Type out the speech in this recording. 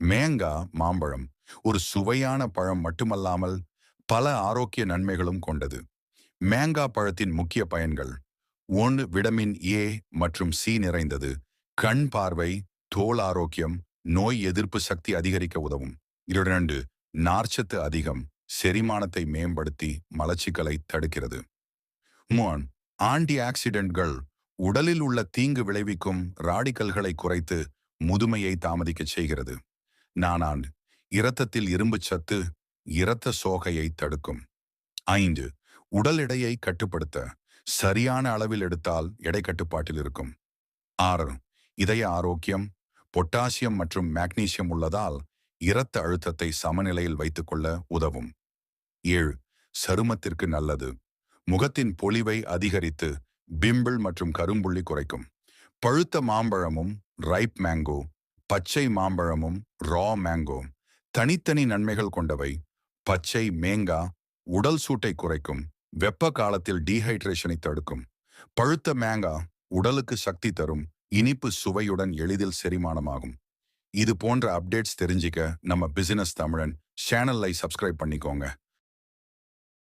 Manga மாம்பழம் ஒரு சுவையான பழம் மட்டுமல்லாமல் பல ஆரோக்கிய நன்மைகளும் கொண்டது. மேங்கா பழத்தின் முக்கிய பயன்கள் ஒன்று விடமின் ஏ மற்றும் சி நிறைந்தது. கண் பார்வை தோல் ஆரோக்கியம் நோய் எதிர்ப்பு சக்தி அதிகரிக்க உதவும். இரண்டு நார்ச்சத்து அதிகம் செரிமானத்தை மேம்படுத்தி மலச்சிக்கலை தடுக்கிறது. மூன் ஆன்டி ஆக்சிடென்ட்கள் உடலில் உள்ள தீங்கு விளைவிக்கும் ராடிக்கல்களை குறைத்து முதுமையை தாமதிக்கச் செய்கிறது. நானான் இரத்தத்தில் இரும்பு சத்து இரத்த சோகையை தடுக்கும். ஐந்து உடல் எடையை கட்டுப்படுத்த சரியான அளவில் எடுத்தால் எடை கட்டுப்பாட்டில் இருக்கும். ஆறு இதய ஆரோக்கியம் பொட்டாசியம் மற்றும் மேக்னீசியம் உள்ளதால் இரத்த அழுத்தத்தை சமநிலையில் வைத்துக்கொள்ள உதவும். ஏழு சருமத்திற்கு நல்லது. முகத்தின் பொலிவை அதிகரித்து பிம்பிள் மற்றும் கரும்புள்ளி குறைக்கும். பழுத்த மாம்பழமும் ரைப் மேங்கோ பச்சை மாம்பழமும் ரா மேங்கோ தனித்தனி நன்மைகள் கொண்டவை. பச்சை மேங்கா உடல் சூட்டை குறைக்கும். வெப்ப காலத்தில் டீஹைட்ரேஷனை தடுக்கும். பழுத்த மேங்கா உடலுக்கு சக்தி தரும். இனிப்பு சுவையுடன் எளிதில் செரிமானமாகும். இது போன்ற அப்டேட்ஸ் தெரிஞ்சிக்க நம்ம பிசினஸ் தமிழன் சேனலை சப்ஸ்கிரைப் பண்ணிக்கோங்க.